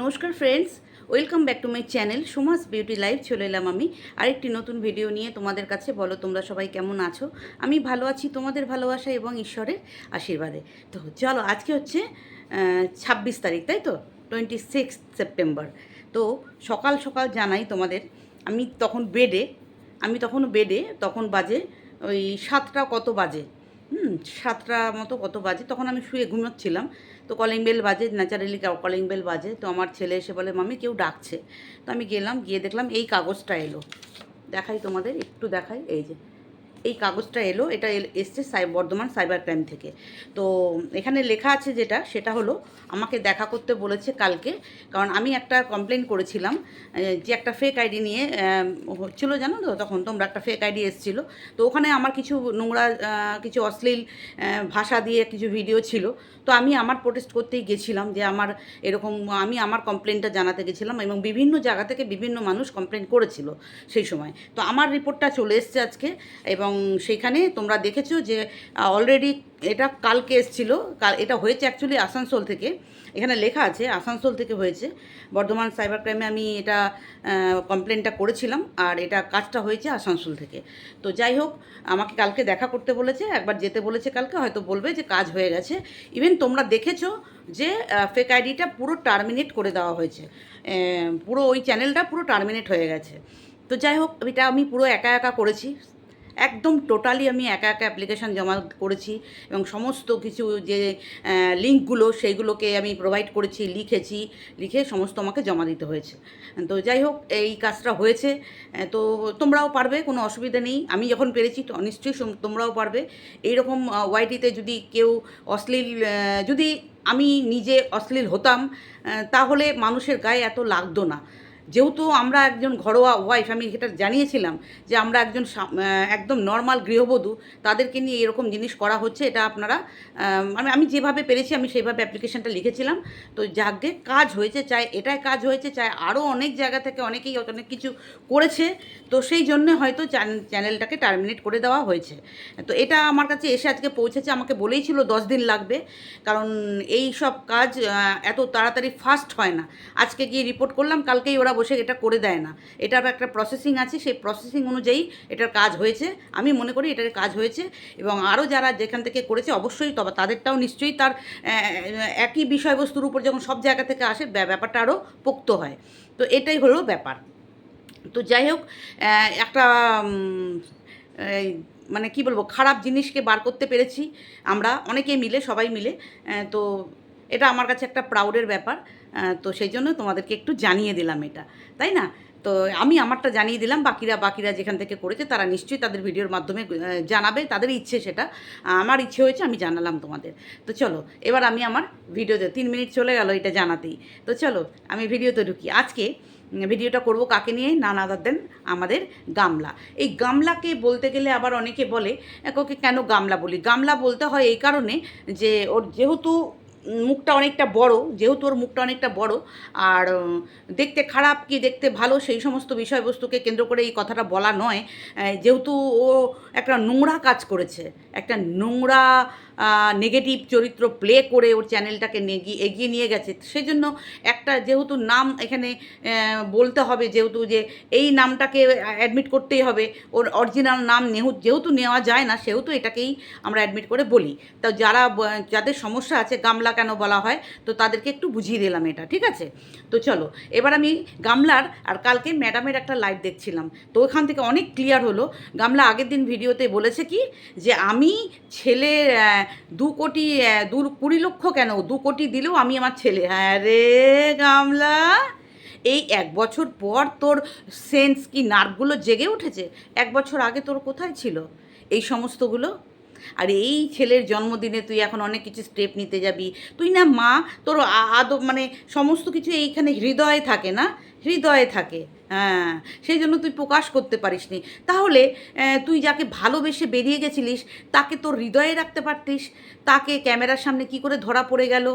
নমস্কার friends welcome back to my channel Suma's beauty life চলে এলাম আমি। আরেকটি নতুন ভিডিও নিয়ে তোমাদের কাছে। বলো, তোমরা সবাই কেমন আছো? আমি ভালো আছি, তোমাদের ভালোবাসা এবং ঈশ্বরের আশীর্বাদে। তো চলো, আজকে হচ্ছে ছাব্বিশ তারিখ, তাই তো? টোয়েন্টি সিক্স সেপ্টেম্বর তো সকাল সকাল জানাই তোমাদের, আমি তখন বেডে আমি তখন বেডে তখন বাজে ওই সাতটা কত বাজে? হুম, সাতটা মতো কত বাজে। তখন আমি শুয়ে ঘুমোচ্ছিলাম। তো কলিং বেল বাজে ন্যাচারালি কলিং বেল বাজে। তো আমার ছেলে এসে বলে মামি কেউ ডাকছে। তো আমি গেলাম, গিয়ে দেখলাম এই কাগজটা এলো। দেখাই তোমাদের, একটু দেখাই, এই যে। এই কাগজটা এলো, এটা এসছে বর্ধমান সাইবার ক্রাইম থেকে। তো এখানে লেখা আছে যেটা, সেটা হলো, আমাকে দেখা করতে বলেছে কালকে, কারণ আমি একটা কমপ্লেন করেছিলাম যে একটা ফেক আইডি নিয়ে হচ্ছিল জানো তো, তখন তোমরা একটা ফেক আইডি এসেছিল। তো ওখানে আমার কিছু নোংরা কিছু অশ্লীল ভাষা দিয়ে কিছু ভিডিও ছিল। তো আমি আমার প্রোটেস্ট করতেই গেছিলাম যে আমার এরকম, আমি আমার কমপ্লেনটা জানাতে গেছিলাম এবং বিভিন্ন জায়গা থেকে বিভিন্ন মানুষ কমপ্লেন করেছিল সেই সময়। তো আমার রিপোর্টটা চলে এসছে আজকে এবং সেইখানে তোমরা দেখেছ যে অলরেডি এটা কালকে এসেছিল। কাল এটা হয়েছে অ্যাকচুয়ালি আসানসোল থেকে। এখানে লেখা আছে, আসানসোল থেকে হয়েছে। বর্ধমান সাইবার ক্রাইমে আমি এটা কমপ্লেনটা করেছিলাম আর এটা কাজটা হয়েছে আসানসোল থেকে। তো যাই হোক, আমাকে কালকে দেখা করতে বলেছে, একবার যেতে বলেছে কালকে, হয়তো বলবে যে কাজ হয়ে গেছে। ইভেন তোমরা দেখেছ যে ফেক আইডিটা পুরো টার্মিনেট করে দেওয়া হয়েছে। পুরো ওই চ্যানেলটা পুরো টার্মিনেট হয়ে গেছে। তো যাই হোক, এটা আমি পুরো একা একা করেছি। একদম টোটালি আমি একা একা অ্যাপ্লিকেশান জমা করেছি এবং সমস্ত কিছু যে লিঙ্কগুলো সেইগুলোকে আমি প্রোভাইড করেছি, লিখেছি, লিখে সমস্ত আমাকে জমা দিতে হয়েছে। তো যাই হোক, এই কাজটা হয়েছে। তো তোমরাও পারবে, কোনো অসুবিধা নেই। আমি যখন পেরেছি, তো নিশ্চয়ই তোমরাও পারবে। এইরকম ওয়াইটিতে যদি কেউ অশ্লীল যদি আমি নিজে অশ্লীল হতাম তাহলে মানুষের গায়ে এত লাগতো না। যেহেতু আমরা একজন ঘরোয়া ওয়াইফ আমি সেটা জানিয়েছিলাম যে আমরা একজন একদম নর্মাল গৃহবধূ, তাদেরকে নিয়ে এরকম জিনিস করা হচ্ছে, এটা আপনারা মানে আমি যেভাবে পেরেছি, আমি সেইভাবে অ্যাপ্লিকেশনটা লিখেছিলাম। তো যাকে কাজ হয়েছে, চাই, এটাই কাজ হয়েছে, চাই আরও অনেক জায়গা থেকে অনেকেই অনেক কিছু করেছে, তো সেই জন্য হয়তো চ্যান- চ্যানেলটাকে টার্মিনেট করে দেওয়া হয়েছে। তো এটা আমার কাছে এসে আজকে পৌঁছেছে, আমাকে বলেই ছিল দশ দিন লাগবে, কারণ এই সব কাজ এত তাড়াতাড়ি ফাস্ট হয় না। আজকে গিয়ে রিপোর্ট করলাম, কালকেই ওরা বসে এটা করে দেয় না। এটার একটা প্রসেসিং আছে, সেই প্রসেসিং অনুযায়ী এটার কাজ হয়েছে। আমি মনে করি এটার কাজ হয়েছে এবং আরও যারা যেখান থেকে করেছে অবশ্যই তবে তাদেরটাও নিশ্চয়ই তার একই বিষয়বস্তুর উপর যখন সব জায়গা থেকে আসে, ব্যা- ব্যাপারটা আরও পোক্ত হয়। তো এটাই হলো ব্যাপার। তো যাই হোক একটা মানে কি বলব, খারাপ জিনিসকে বার করতে পেরেছি আমরা, অনেকে মিলে, সবাই মিলে। তো এটা আমার কাছে একটা প্রাউডের ব্যাপার। তো সেই জন্য তোমাদেরকে একটু জানিয়ে দিলাম এটা তাই না? তো আমি আমারটা জানিয়ে দিলাম বাকিরা বাকিরা যেখান থেকে করেছে তারা নিশ্চয়ই তাদের ভিডিওর মাধ্যমে জানাবে তাদের ইচ্ছে সেটা। আমার ইচ্ছে হয়েছে আমি জানালাম তোমাদের। তো চলো এবার আমি আমার ভিডিওতে তিন মিনিট চলে গেল এটা জানাতেই। তো চলো আমি ভিডিওতে ঢুকি। আজকে ভিডিওটা করব কাকে নিয়ে? নানা দেন আমাদের গামলা। এই গামলাকে বলতে গেলে আবার অনেকে বলে "এক, ওকে কেন গামলা বলি? গামলা বলতে হয় এই কারণে যে ওর যেহেতু মুখটা অনেকটা বড়, যেহেতু ওর মুখটা অনেকটা বড়, আর দেখতে খারাপ কি দেখতে ভালো সেই সমস্ত বিষয়বস্তুকে কেন্দ্র করে এই কথাটা বলা নয়। যেহেতু ও একটা নোংরা কাজ করেছে, একটা নোংরা নেগেটিভ চরিত্র প্লে করে ওর চ্যানেলটাকে এগিয়ে নিয়ে গেছে সেই জন্য একটা যেহেতু নাম এখানে বলতে হবে যেহেতু যে এই নামটাকে অ্যাডমিট করতেই হবে, ওর অরিজিনাল নাম নেহু- যেহেতু নেওয়া যায় না, সেহেতু এটাকেই আমরা অ্যাডমিট করে বলি। তো যারা যাদের সমস্যা আছে, গামলা কেন বলা হয়? তো তাদেরকে একটু বুঝিয়ে দিলাম এটা, ঠিক আছে? তো চলো, এবার আমি গামলার আর কালকে ম্যাডামের একটা লাইভ দেখছিলাম। তো ওখান থেকে অনেক ক্লিয়ার হলো। গামলা আগের দিন ভিডিওতে বলেছে কি? যে আমি ছেলে দু কোটি দু কুড়ি লক্ষ কেন? দু কোটি দিলেও আমি আমার ছেলে। হ্যাঁ রে গামলা, এই এক বছর পর তোর সেন্স কি নার্ভগুলো জেগে উঠেছে? এক বছর আগে তোর কোথায় ছিল? এই সমস্তগুলো? আর এই ছেলের জন্মদিনে তুই এখন অনেক কিছু স্টেপ নিতে যাবি। তুই না মা, তোর আদব মানে সমস্ত কিছু এইখানে হৃদয়ে থাকে না? হৃদয়ে থাকে হ্যাঁ। সেই জন্য তুই প্রকাশ করতে পারিসনি। তাহলে তুই যাকে ভালোবেসে বেরিয়ে গেছিলিস, তাকে তোর হৃদয়ে রাখতে পারতিস? তাকে ক্যামেরার সামনে কি করে ধরা পড়ে গেল?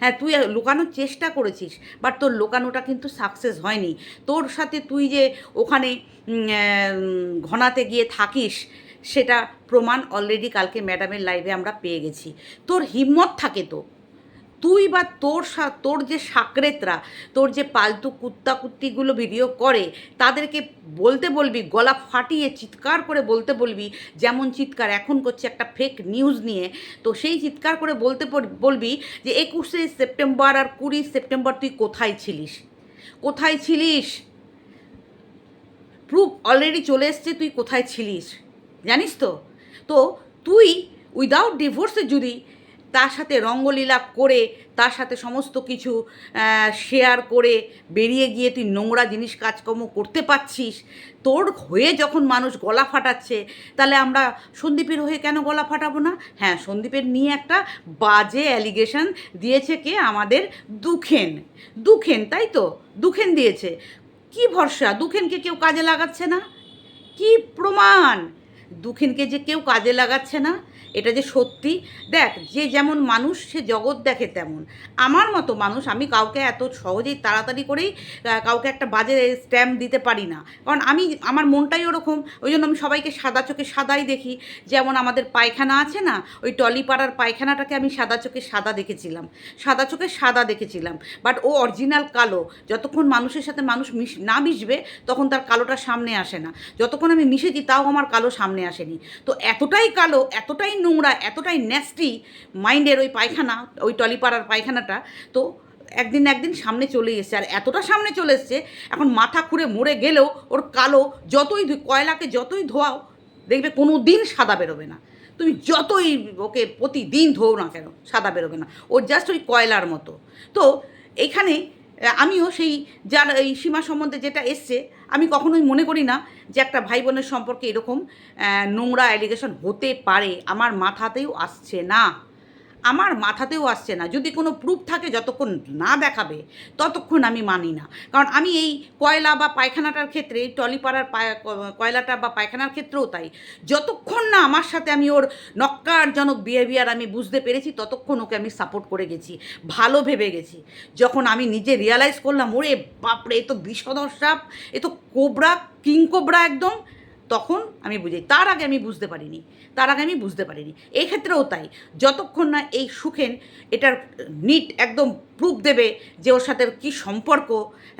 হ্যাঁ তুই লুকানোর চেষ্টা করেছিস বাট তোর লুকানোটা কিন্তু সাকসেস হয়নি। তোর সাথে তুই যে ওখানে ঘনাতে গিয়ে থাকিস সেটা প্রমাণ অলরেডি কালকে ম্যাডামের লাইভে আমরা পেয়ে গেছি। তোর হিম্মত থাকে তো। তুই বা তোর তোর যে সাকরেতরা, তোর যে পালতু কুত্তা কুত্তিগুলো ভিডিও করে, তাদেরকে বলতে বলবি, গলা ফাটিয়ে চিৎকার করে বলতে বলবি, যেমন চিৎকার এখন করছে একটা ফেক নিউজ নিয়ে, তো সেই চিৎকার করে বলতে বলবি যে একুশে সেপ্টেম্বর আর কুড়ি সেপ্টেম্বর তুই কোথায় ছিলিস? কোথায় ছিলিস? প্রুফ অলরেডি চলে এসছে তুই কোথায় ছিলিস? জানিস তো? তো তুই উইদাউট ডিভোর্সে যদি তার সাথে রঙ্গলীলা করে, তার সাথে সমস্ত কিছু শেয়ার করে বেরিয়ে গিয়ে তুই নোংরা জিনিস কাজকর্ম করতে পারছিস, তোর হয়ে যখন মানুষ গলা ফাটাচ্ছে, তাহলে আমরা সন্দীপের হয়ে কেন গলা ফাটাবো না? হ্যাঁ সন্দীপের নিয়ে একটা বাজে অ্যালিগেশন দিয়েছে কে? আমাদের দুখেন। দুখেন, তাই তো? দুখেন দিয়েছে। কি ভরসা? দুখেনকে কেউ কাজে লাগাচ্ছে না? কি প্রমাণ? দুখেনকে যে কেউ কাজে লাগাচ্ছে না এটা যে সত্যি, দেখ, যে যেমন মানুষ, সে জগৎ দেখে তেমন। আমার মতো মানুষ, আমি কাউকে এত সহজেই তাড়াতাড়ি করেই কাউকে একটা বাজে স্ট্যাম্প দিতে পারি না। কারণ আমি, আমার মনটাই ওরকম, ওই জন্য আমি সবাইকে সাদা চোখে সাদাই দেখি। যেমন আমাদের পায়খানা আছে না, ওই টলিপাড়ার পায়খানাটাকে আমি সাদা চোখে সাদা দেখেছিলাম। সাদা চোখে সাদা দেখেছিলাম। বাট ও অরিজিনাল কালো। যতক্ষণ মানুষের সাথে মানুষ মিশ, না মিশবে, তখন তার কালোটা সামনে আসে না। যতক্ষণ আমি মিশেছি, তাও আমার কালো সামনে আসেনি। তো এতটাই কালো, এতটাই নোংরা, এতটাই ন্যাস্টি মাইন্ডের ওই পায়খানা, ওই টলিপাড়ার পায়খানাটা, তো একদিন একদিন সামনে চলে এসছে। আর এতটা সামনে চলে এসছে, এখন মাথা খুঁড়ে মরে গেলেও ওর কালো, যতই কয়লাকে যতই ধোয়াও, দেখবে কোনো দিন সাদা বেরোবে না। তুমি যতই ওকে প্রতিদিন ধোও না কেন, সাদা বেরোবে না। ওর জাস্ট ওই কয়লার মতো। তো এখানে আমিও সেই যার এই সীমা সম্বন্ধে যেটা এসছে, আমি কখনোই মনে করি না যে একটা ভাই বোনের সম্পর্কে এরকম নোংরা অ্যালিগেশন হতে পারে। আমার মাথাতেও আসছে না। আমার মাথাতেও আসছে না। যদি কোনো প্রুফ থাকে যতক্ষণ না দেখাবে, ততক্ষণ আমি মানি না। কারণ আমি এই কয়লা বা পায়খানাটার ক্ষেত্রে এই টলিপাড়ার কয়লাটা বা পায়খানার ক্ষেত্রেও তাই। যতক্ষণ না আমার সাথে আমি ওর নক্কারজনক বিহেভিয়ার আমি বুঝতে পেরেছি, ততক্ষণ ওকে আমি সাপোর্ট করে গেছি, ভালো ভেবে গেছি। যখন আমি নিজে রিয়ালাইজ করলাম, ওরে বাপরে, এ তো বিষধর সাপ, এ তো কোবরা, কিং কোবরা একদম তখন আমি বুঝি, তার আগে আমি বুঝতে পারিনি, তার আগে আমি বুঝতে পারিনি। এই ক্ষেত্রেও তাই, যতক্ষণ না এই সুখেন এটার নিট একদম প্রুফ দেবে যে ওর সাথে কী সম্পর্ক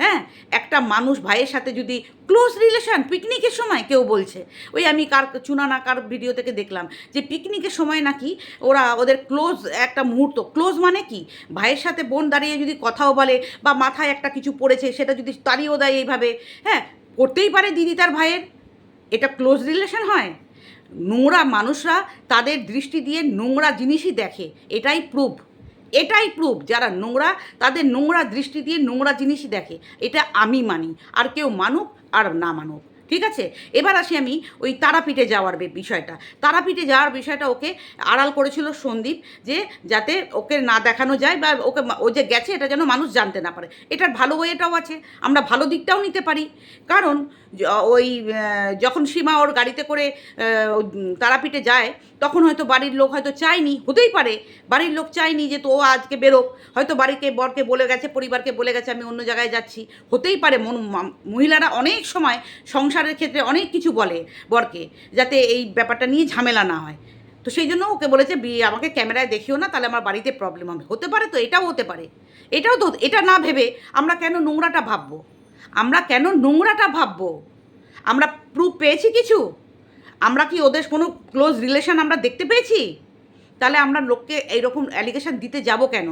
হ্যাঁ? একটা মানুষ ভাইয়ের সাথে যদি ক্লোজ রিলেশন পিকনিকের সময় কেউ বলছে, ওই আমি কার চুনানা কার ভিডিও থেকে দেখলাম যে পিকনিকের সময় নাকি ওরা ওদের ক্লোজ একটা মুহূর্ত ক্লোজ মানে কি? ভাইয়ের সাথে বোন দাঁড়িয়ে যদি কথাও বলে বা মাথায় একটা কিছু পড়েছে সেটা যদি তাড়িয়েও দেয় এইভাবে হ্যাঁ? করতেই পারে দিদি তার ভাইয়ের। এটা ক্লোজ রিলেশন হয়? নোংরা মানুষরা তাদের দৃষ্টি দিয়ে নোংরা জিনিসই দেখে, এটাই প্রুফ এটাই প্রুফ যারা নোংরা, তাদের নোংরা দৃষ্টি দিয়ে নোংরা জিনিসই দেখে। এটা আমি মানি, আর কেউ মানুক আর না মানুক। ঠিক আছে? এবার আসি আমি ওই তারাপীঠে যাওয়ার বিষয়টা। তারাপীঠে যাওয়ার বিষয়টা ওকে আড়াল করেছিল সন্দীপ যে যাতে ওকে না দেখানো যায় বা ওকে ও যে গেছে এটা যেন মানুষ জানতে না পারে। এটার ভালো ওয়েটাও আছে, আমরা ভালো দিকটাও নিতে পারি। কারণ ওই যখন সীমা ওর গাড়িতে করে তারাপীঠে যায় তখন হয়তো বাড়ির লোক হয়তো চায়নি, হতেই পারে। বাড়ির লোক চায়নি যে তো ও আজকে বেরোক। হয়তো বাড়িকে, বরকে বলে গেছে, পরিবারকে বলে গেছে, আমি অন্য জায়গায় যাচ্ছি। হতেই পারে মন মহিলারা অনেক সময় সংসারের ক্ষেত্রে অনেক কিছু বলে বরকে, যাতে এই ব্যাপারটা নিয়ে ঝামেলা না হয়। তো সেই জন্য ওকে বলেছে বিয়ে আমাকে ক্যামেরায় দেখিও না, তাহলে আমার বাড়িতে প্রবলেম হবে। হতে পারে তো, এটাও হতে পারে। এটাও তো, এটা না ভেবে আমরা কেন নোংরাটা ভাববো? আমরা কেন নোংরাটা ভাববো? আমরা প্রুফ পেয়েছি কিছু? আমরা কি ওদের কোনো ক্লোজ রিলেশন আমরা দেখতে পেয়েছি? তাহলে আমরা লোককে এইরকম অ্যালিগেশন দিতে যাব কেন?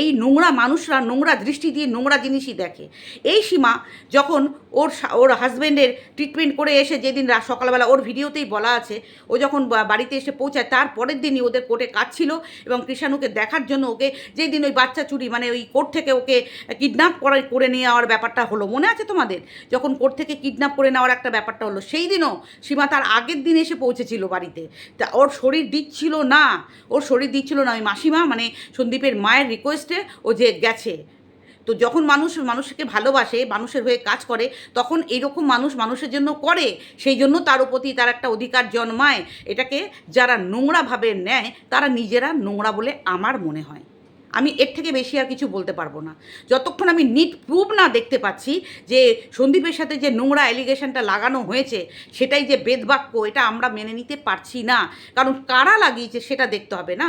এই নোংরা মানুষরা নোংরা দৃষ্টি দিয়ে নোংরা জিনিসই দেখে। এই সীমা যখন ওর ওর হাজব্যান্ডের ট্রিটমেন্ট করে এসে যেদিন সকালবেলা ওর ভিডিওতেই বলা আছে, ও যখন বাড়িতে এসে পৌঁছায়, তার পরের দিনই ওদের কোর্টে কাজ ছিল এবং কৃষাণুকে দেখার জন্য ওকে যেই দিন ওই বাচ্চা চুরি মানে ওই কোর্ট থেকে ওকে কিডন্যাপ করে করে নিয়ে যাওয়ার ব্যাপারটা হলো। মনে আছে তোমাদের? যখন কোর্ট থেকে কিডন্যাপ করে নেওয়ার একটা ব্যাপারটা হলো। সেই দিনও সীমা তার আগের দিন এসে পৌঁছেছিল বাড়িতে। তা ওর শরীর দিচ্ছিল না। ওর শরীর দিচ্ছিল না। ওই মাসিমা মানে সন্দীপের মায়ের রিকোয়েস্টে ও যে গেছে। তো যখন মানুষ মানুষকে ভালোবাসে, মানুষের হয়ে কাজ করে, তখন এইরকম মানুষ মানুষের জন্য করে, সেই জন্য তার প্রতি তার একটা অধিকার জন্মায়। এটাকে যারা নোংরাভাবে নেয়, তারা নিজেরা নোংরা বলে আমার মনে হয়। আমি এর থেকে বেশি আর কিছু বলতে পারব না। যতক্ষণ আমি নিট প্রুভ না দেখতে পাচ্ছি যে সন্দীপের সাথে যে নোংরা অ্যালিগেশনটা লাগানো হয়েছে, সেটাই যে বেদবাক্য, এটা আমরা মেনে নিতে পারছি না। কারণ কারা লাগিয়েছে সেটা দেখতে হবে না?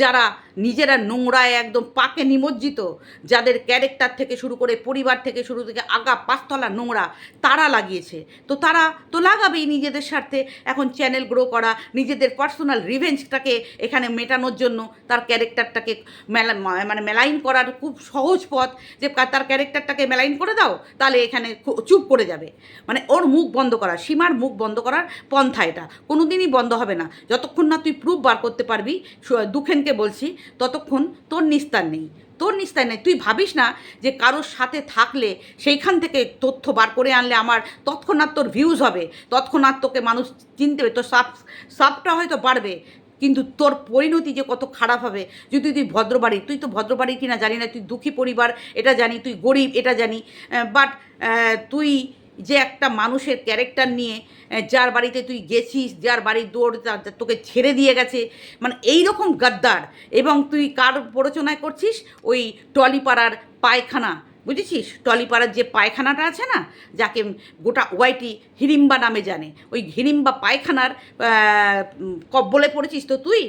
যারা নিজেরা নোংরায় একদম পাকে নিমজ্জিত, যাদের ক্যারেক্টার থেকে শুরু করে পরিবার থেকে শুরু থেকে আগা পাঁচতলা নোংরা, তারা লাগিয়েছে। তো তারা তো লাগাবেই নিজেদের স্বার্থে। এখন চ্যানেল গ্রো করা, নিজেদের পার্সোনাল রিভেঞ্জটাকে এখানে মেটানোর জন্য তার ক্যারেক্টারটাকে মেলা মানে মেলাইন করার খুব সহজ পথ যে তার ক্যারেক্টারটাকে মেলাইন করে দাও, তাহলে এখানে চুপ করে যাবে। মানে ওর মুখ বন্ধ করা সীমার মুখ বন্ধ করার পন্থা এটা। কোনো দিনই বন্ধ হবে না। যতক্ষণ না তুই প্রুফ বার করতে পারবি দুখেনকে বলছি, ততক্ষণ তোর নিস্তার নেই। তোর নিস্তার নেই। তুই ভাবিস না যে কারোর সাথে থাকলে, সেইখান থেকে তথ্য বার করে আনলে আমার তৎক্ষণাৎ তোর ভিউজ হবে। তৎক্ষণাৎ তোকে মানুষ চিনতে হবে তোর সাপ সাপটা হয়তো বাড়বে। কিন্তু তোর পরিণতি যে কত খারাপ হবে, যদি তুই ভদ্রবাড়ি তুই তো ভদ্রবাড়ি কিনা জানি না, তুই দুঃখী পরিবার, এটা জানি, তুই গরিব, এটা জানি বাট তুই যে একটা মানুষের ক্যারেক্টার নিয়ে যার বাড়িতে তুই গেছিস, যার বাড়ির দৌড় তোকে ছেড়ে দিয়ে গেছে মানে এই রকম গাদ্দার, এবং তুই কার প্ররোচনায় করছিস? ওই টলিপাড়ার পায়খানা বুঝেছিস? টলিপাড়ার যে পায়খানাটা আছে না, যাকে গোটা ওয়াইটি হিড়িম্বা নামে জানে, ওই হিড়িম্বা পায়খানার কব্বলে পড়েছিস তো তুই?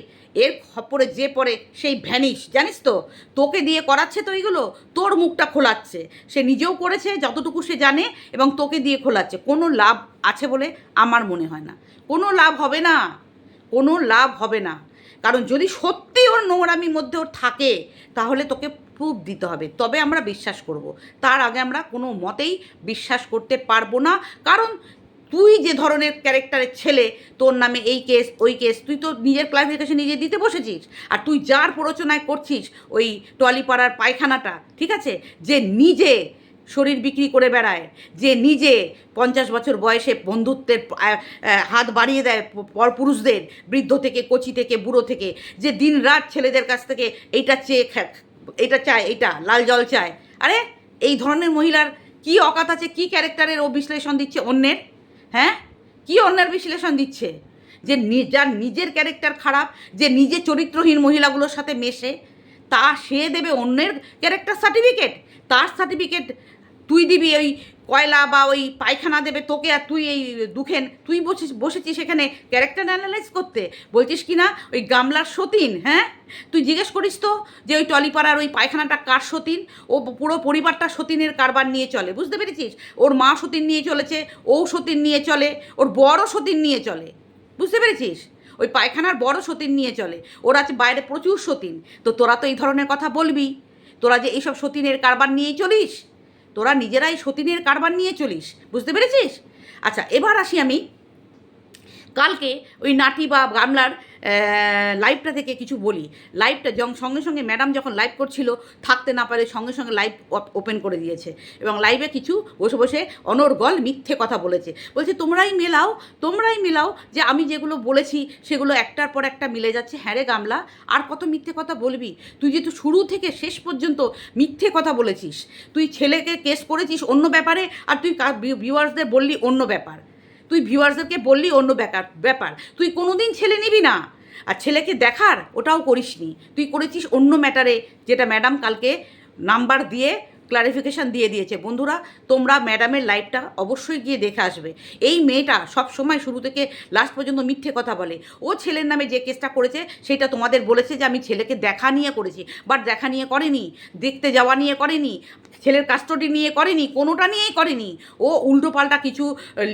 এর খপরে যে পরে সেই ভ্যানিশ, জানিস তো? তোকে দিয়ে করাচ্ছে তো এইগুলো, তোর মুখটা খোলাচ্ছে। সে নিজেও করেছে, যতটুকু সে জানে, এবং তোকে দিয়ে খোলাচ্ছে। কোনো লাভ আছে বলে আমার মনে হয় না। কোনো লাভ হবে না। কোনো লাভ হবে না। কারণ যদি সত্যি ওর নোংরামির মধ্যে ওর থাকে, তাহলে তোকে প্রুফ দিতে হবে, তবে আমরা বিশ্বাস করব। তার আগে আমরা কোনো মতেই বিশ্বাস করতে পারব না। কারণ তুই যে ধরনের ক্যারেক্টারের ছেলে, তোর নামে এই কেস, ওই কেস, তুই তো নিজের ক্লারিফিকেশন নিজে দিতে বসেছিস। আর তুই যার প্ররোচনায় করছিস ওই টলিপাড়ার পায়খানাটা, ঠিক আছে? যে নিজে শরীর বিক্রি করে বেড়ায়, যে নিজে পঞ্চাশ বছর বয়সে বন্ধুত্বের হাত বাড়িয়ে দেয় পরপুরুষদের বৃদ্ধ থেকে, কচি থেকে, বুড়ো থেকে, যে দিন রাত ছেলেদের কাছ থেকে এইটা চেয়ে এটা চায় এটা, লাল জল চায় আরে, এই ধরনের মহিলার কি অকাত আছে, কী ক্যারেক্টারের ও বিশ্লেষণ দিচ্ছে অন্যের? হ্যাঁ? কি অন্যের বিশ্লেষণ দিচ্ছে? যে যার নিজের ক্যারেক্টার খারাপ, যে নিজে চরিত্রহীন মহিলাগুলোর সাথে মেশে, তা সে দেবে অন্যের ক্যারেক্টার সার্টিফিকেট। তার সার্টিফিকেট তুই দিবি ওই কয়লা বা ওই পায়খানা দেবে তোকে আর তুই এই দুখেন। তুই বসেছিস বসেছিস এখানে ক্যারেক্টার অ্যানালাইজ করতে। বলছিস কি না, ওই গামলার সতীন হ্যাঁ? তুই জিজ্ঞেস করিস তো যে ওই টলিপাড়ার ওই পায়খানাটা কার সতীন? ও পুরো পরিবারটা সতীনের কারবার নিয়ে চলে, বুঝতে পেরেছিস? ওর মা সতীন নিয়ে চলেছে, ও সতীন নিয়ে চলে, ওর বড় সতীন নিয়ে চলে, বুঝতে পেরেছিস? ওই পায়খানার বড় সতীন নিয়ে চলে, ওর আছে বাইরে প্রচুর সতীন। তো তোরা তো এই ধরনের কথা বলবি। তোরা যে এইসব সতীনের কারবার নিয়েই চলিস? তোরা নিজেরাই সতীনের কারবার নিয়ে চলিস, বুঝতে পেরেছিস? আচ্ছা এবার আসি আমি। কালকে ওই নাটি বা গামলার লাইভটা থেকে কিছু বলি। লাইভটা যখন সঙ্গে সঙ্গে ম্যাডাম যখন লাইভ করছিল, থাকতে না পারে সঙ্গে সঙ্গে লাইভ ওপেন করে দিয়েছে। এবং লাইভে কিছু বসে বসে অনর্গল মিথ্যে কথা বলেছে। বলছে, তোমরাই মেলাও তোমরাই মেলাও যে আমি যেগুলো বলেছি, সেগুলো একটার পর একটা মিলে যাচ্ছে। হ্যাঁ রে গামলা, আর কত মিথ্যে কথা বলবি? তুই যেহেতু শুরু থেকে শেষ পর্যন্ত মিথ্যে কথা বলেছিস, তুই ছেলেকে কেস করেছিস অন্য ব্যাপারে, আর তুই ভিউয়ার্সদের বললি অন্য ব্যাপার। তুই ভিউয়ার্সদেরকে বললি অন্য ব্যাপার ব্যাপার। তুই কোনো দিন ছেলে নিবি না। আর ছেলেকে দেখার ওটাও করিসনি। তুই করেছিস অন্য ম্যাটারে, যেটা ম্যাডাম কালকে নাম্বার দিয়ে ক্লারিফিকেশান দিয়ে দিয়েছে। বন্ধুরা, তোমরা ম্যাডামের লাইভটা অবশ্যই গিয়ে দেখে আসবে। এই মেয়েটা সব সময় শুরু থেকে লাস্ট পর্যন্ত মিথ্যে কথা বলে। ও ছেলের নামে যে কেসটা করেছে, সেটা তোমাদের বলেছে যে আমি ছেলেকে দেখা নিয়ে করেছি বাট দেখা নিয়ে করেনি, দেখতে যাওয়া নিয়ে করেনি, ছেলের কাস্টডি নিয়ে করেনি, কোনোটা নিয়েই করেনি। ও উল্টোপাল্টা কিছু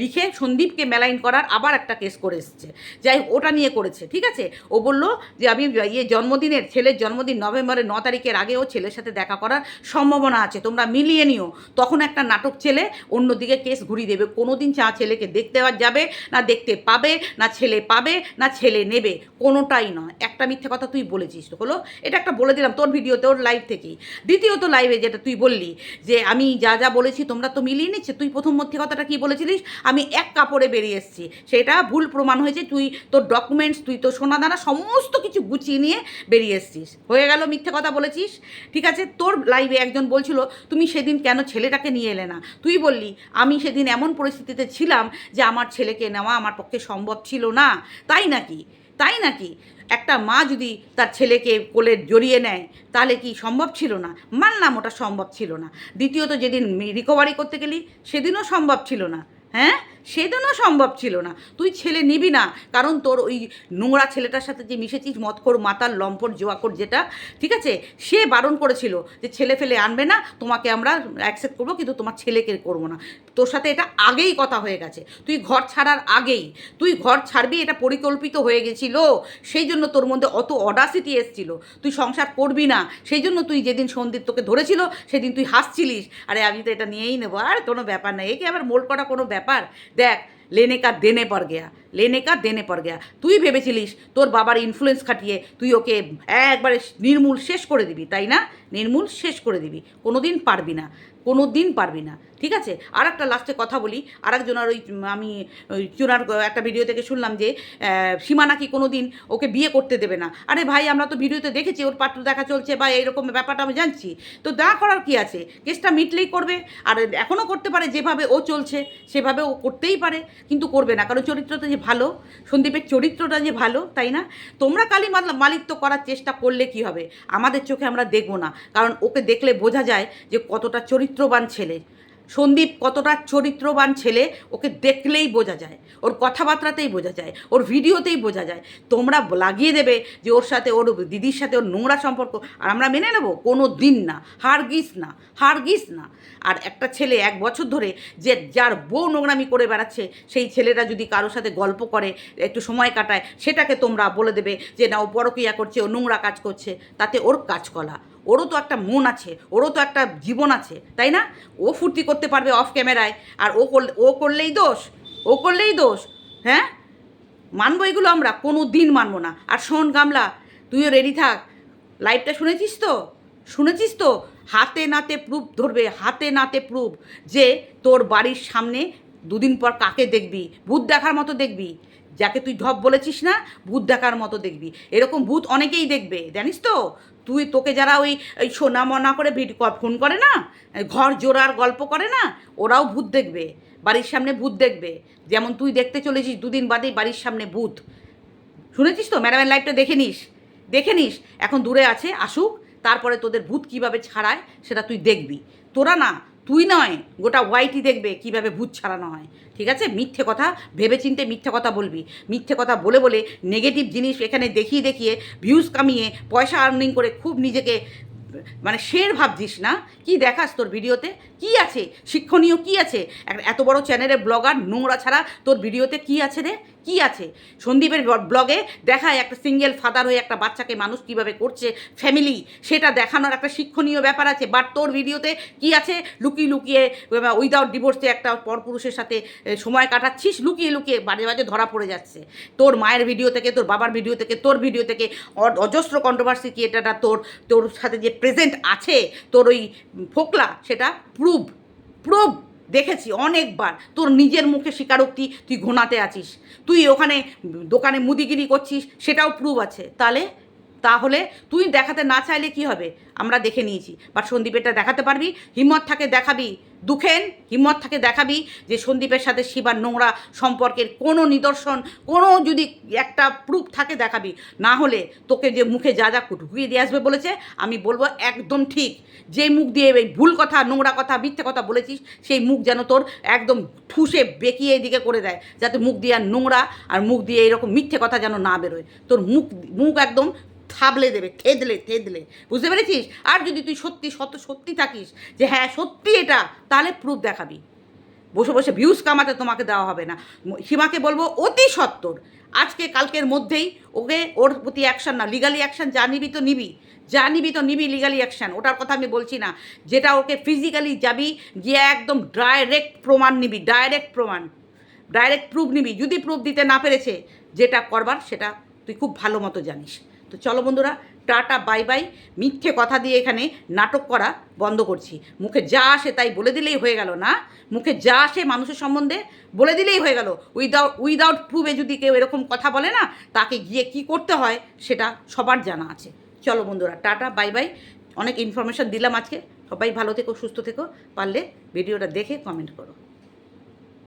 লিখে সন্দীপকে মেলাইন করার আবার একটা কেস করে এসছে। যাই ওটা নিয়ে করেছে, ঠিক আছে? ও বলল যে আমি ইয়ে জন্মদিনের, ছেলের জন্মদিন নভেম্বরের ন তারিখের আগে ও ছেলের সাথে দেখা করার সম্ভাবনা আছে। তোমরা মিলিয়ে নিও। তখন একটা নাটক ছেলে অন্যদিকে কেস ঘুরিয়ে দেবে। কোনো দিন চা ছেলেকে দেখতে যাবে, না দেখতে পাবে, না ছেলে পাবে, না ছেলে নেবে, কোনোটাই নয়। একটা মিথ্যে কথা তুই বলেছিস, হলো? এটা একটা বলে দিলাম তোর ভিডিওতে ওর লাইভ থেকেই। দ্বিতীয়ত লাইভে যেটা তুই বললি, যে আমি যা যা বলেছি তোমরা তো মিলিয়ে নিচ্ছে, তুই প্রথম মধ্যে কথাটা কি বলেছিলিস? আমি এক কাপড়ে বেরিয়ে এসেছি। সেটা ভুল প্রমাণ হয়েছে, তুই তোর ডকুমেন্টস তুই তো সোনাদানা সমস্ত কিছু গুছিয়ে নিয়ে বেরিয়ে এসেছিস। হয়ে গেল মিথ্যে কথা বলেছিস। ঠিক আছে, তোর লাইভে একজন বলছিল তুমি সেদিন কেন ছেলেটাকে নিয়ে এলে না? তুই বললি, আমি সেদিন এমন পরিস্থিতিতে ছিলাম যে আমার ছেলেকে নেওয়া আমার পক্ষে সম্ভব ছিল না। তাই নাকি? তাই নাকি? একটা মা যদি তার ছেলেকে কোলে জড়িয়ে নেয়, তাহলে কি সম্ভব ছিল না? মানলাম ওটা সম্ভব ছিল না। দ্বিতীয়ত, যেদিন রিকভারি করতে গেলি, সেদিনও সম্ভব ছিল না। হ্যাঁ? সেদিনও সম্ভব ছিল না। তুই ছেলে নিবি না। কারণ তোর ওই নোংরা ছেলেটার সাথে যে মিশেছিস মতখোর মাতার লম্পট জোয়াকর যেটা, ঠিক আছে? সে বারণ করেছিল যে ছেলে ফেলে আনবে না, তোমাকে আমরা অ্যাকসেপ্ট করব, কিন্তু তোমার ছেলেকে করব না। তোর সাথে এটা আগেই কথা হয়ে গেছে। তুই ঘর ছাড়ার আগেই, তুই ঘর ছাড়বি, এটা পরিকল্পিত হয়ে গেছিল। সেই জন্য তোর মধ্যে অত অডাসিটি এসছিল। তুই সংসার করবি না। সেই জন্য তুই যেদিন সন্দীপ তোকে ধরেছিল, সেদিন তুই হাসছিলিস। আরে আমি তো এটা নিয়েই নেব। আর কোনো ব্যাপার না। এ কি আবার মোল করা কোনো ব্যাপার? দেখ লেনে কা দেনে পর গেয়া লেনে কা দেনে পর গেয়া। তুই ভেবেছিলিস তোর বাবার ইনফ্লুয়েন্স খাটিয়ে তুই ওকে একবারে নির্মূল শেষ করে দিবি, তাই না? নির্মূল শেষ করে দিবি। কোনো দিন পারবি না কোনো দিন পারবি না, ঠিক আছে? আর একটা লাস্টে কথা বলি আর একজনের ওই, আমি ওই চুনার একটা ভিডিও থেকে শুনলাম যে সীমা নাকি কোনো দিন ওকে বিয়ে করতে দেবে না? আরে ভাই, আমরা তো ভিডিওতে দেখেছি, ওর পাত্র দেখা চলছে বা এইরকম ব্যাপারটা আমি জানছি। তো না করার কি আছে? কেসটা মিটলেই করবে। আর এখনও করতে পারে যেভাবে ও চলছে, সেভাবে ও করতেই পারে, কিন্তু করবে না, কারণ চরিত্রটা যে ভালো, সন্দীপের চরিত্রটা যে ভালো, তাই না? তোমরা কালী মালিত্য করার চেষ্টা করলে কি হবে? আমাদের চোখে আমরা দেখব না। কারণ ওকে দেখলে বোঝা যায় যে কতটা চরিত্রবান ছেলে। সন্দীপ কতটা চরিত্রবান ছেলে, ওকে দেখলেই বোঝা যায়। ওর কথাবার্তাতেই বোঝা যায়। ওর ভিডিওতেই বোঝা যায়। তোমরা লাগিয়ে দেবে যে ওর সাথে, ওর দিদির সাথে ওর নোংরা সম্পর্ক। আর আমরা মেনে নেব, কোনো দিন না, হারগিস না হারগিস না। আর একটা ছেলে এক বছর ধরে যে যার বউ নোংরামি করে বেড়াচ্ছে, সেই ছেলেটা যদি কারোর সাথে গল্প করে, একটু সময় কাটায়, সেটাকে তোমরা বলে দেবে যে না ও পরকিয়া করছে, ও নোংরা কাজ করছে। তাতে ওর কাজ কলা ওরও তো একটা মন আছে, ওরও তো একটা জীবন আছে, তাই না? ও ফুর্তি করতে পারবে অফ ক্যামেরায় আর ও করলে, ও করলেই দোষ, ও করলেই দোষ হ্যাঁ? মানবো এগুলো আমরা কোনো দিন মানবো না। আর শোন গামলা, তুইও রেডি থাক। লাইভটা শুনেছিস তো? শুনেছিস তো? হাতে নাতে প্রুফ ধরবে, হাতে নাতে প্রুফ যে তোর বাড়ির সামনে দুদিন পর কাকে দেখবি? ভূত দেখার মতো দেখবি। যাকে তুই ঢপ বলেছিস না, ভূত দেখার মতো দেখবি। এরকম ভূত অনেকেই দেখবে, জানিস তো? তুই তোকে যারা ওই ওই সোনা মনা করে ভিড ফোন করে না, ঘর জোড়ার গল্প করে না, ওরাও ভূত দেখবে, বাড়ির সামনে ভূত দেখবে। যেমন তুই দেখতে চলেছিস দুদিন বাদেই বাড়ির সামনে ভূত। শুনেছিস তো? ম্যাডামের লাইফটা দেখে নিস। দেখে নিস, এখন দূরে আছে, আসুক, তারপরে তোদের ভূত কীভাবে ছাড়ায়, সেটা তুই দেখবি। তোরা না তুই নয়, গোটা ওয়াইটি দেখবে কীভাবে ভূত ছাড়ানো হয়। ঠিক আছে? মিথ্যে কথা, ভেবেচিন্তে মিথ্যে কথা বলবি। মিথ্যে কথা বলে বলে নেগেটিভ জিনিস এখানে দেখিয়ে দেখিয়ে ভিউজ কামিয়ে পয়সা আর্নিং করে খুব নিজেকে মানে শের ভাবছিস না? কি দেখাস তোর ভিডিওতে? কি আছে? শিক্ষণীয় কি আছে? এত বড় চ্যানেলের ব্লগার নোংরা ছাড়া তোর ভিডিওতে কি আছে রে? কি আছে? সন্দীপের ব্লগে দেখায় একটা সিঙ্গেল ফাদার হয়ে একটা বাচ্চাকে মানুষ কীভাবে করছে ফ্যামিলি সেটা দেখানোর একটা শিক্ষণীয় ব্যাপার আছে। বাট তোর ভিডিওতে কি আছে? লুকিয়ে লুকিয়ে উইদাউট ডিভোর্সে একটা পরপুরুষের সাথে সময় কাটাচ্ছিস? লুকিয়ে লুকিয়ে বাজে বাজে ধরা পড়ে যাচ্ছে। তোর মায়ের ভিডিও থেকে, তোর বাবার ভিডিও থেকে, তোর ভিডিও থেকে অজস্র কন্ট্রোভার্সি এটা তোর তোর সাথে যে প্রেজেন্ট আছে, তোর ওই ফোকলা, সেটা প্রুভ প্রুভ দেখেছি অনেকবার। তোর নিজের মুখে স্বীকারোক্তি তুই ঘোনাতে আছিস। তুই ওখানে দোকানে মুদিগিরি করছিস, সেটাও প্রুভ আছে। তাহলে তাহলে তুই দেখাতে না চাইলে কি হবে? আমরা দেখে নিয়েছি। বাট সন্দীপেরটা দেখাতে পারবি হিম্মত থাকে দেখাবি। দুঃখেন হিম্মত থাকে দেখাবি যে সন্দীপের সাথে শিবার নোংরা সম্পর্কের কোনো নিদর্শন, কোনো যদি একটা প্রুফ থাকে দেখাবি। না হলে তোকে যে মুখে যা যা ঢুকিয়ে দিয়ে আসবে বলেছে, আমি বলব একদম ঠিক। যে মুখ দিয়ে এই ভুল কথা, নোংরা কথা, মিথ্যে কথা বলেছিস, সেই মুখ যেন তোর একদম ঠুসে বেঁকিয়ে এদিকে করে দেয়, যাতে মুখ দিয়ে আর নোংরা আর মুখ দিয়ে এরকম মিথ্যে কথা যেন না বেরোয়। তোর মুখ মুখ একদম থাবলে দেবে, থেদলে থেদলে। বুঝতে পেরেছিস? আর যদি তুই সত্যি সত সত্যি থাকিস যে হ্যাঁ সত্যি এটা, তাহলে প্রুফ দেখাবি। বসে বসে ভিউজ কামাতে তোমাকে দেওয়া হবে না। সীমাকে বলব অতি সত্তর। আজকে, কালকের মধ্যেই, ওকে, ওর প্রতি অ্যাকশন না লিগালি অ্যাকশন যা নিবি তো নিবি। যা নিবি তো নিবি লিগালি অ্যাকশন ওটার কথা আমি বলছি না। যেটা ওকে ফিজিক্যালি যাবি, গিয়ে একদম ডাইরেক্ট প্রমাণ নিবি ডাইরেক্ট প্রমাণ। ডাইরেক্ট প্রুফ নিবি। যদি প্রুফ দিতে না পেরেছে, যেটা করবার, সেটা তুই খুব ভালো মতো জানিস। তো চলো বন্ধুরা, টাটা, বাই বাই। মিথ্যে কথা দিয়ে এখানে নাটক করা বন্ধ করছি। মুখে যা আসে তাই বলে দিলেই হয়ে গেল না? মুখে যা আসে মানুষের সম্বন্ধে বলে দিলেই হয়ে গেল। উইদাউট উইদাউট প্রুফে যদি কেউ এরকম কথা বলে না, তাকে গিয়ে কি করতে হয় সেটা সবার জানা আছে। চলো বন্ধুরা, টাটা, বাই বাই। অনেক ইনফরমেশন দিলাম আজকে। সবাই ভালো থেকো, সুস্থ থেকো। পারলে ভিডিওটা দেখে কমেন্ট করো।